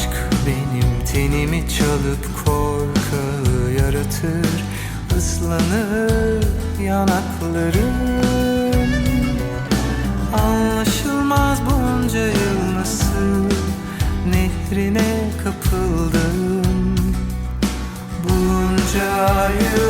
Aşk benim Tenimi çalıp korkağı yaratır Islanır yanaklarım. Anlaşılmaz bunca yıl nasıl Nehrine kapıldım. Bunca yıl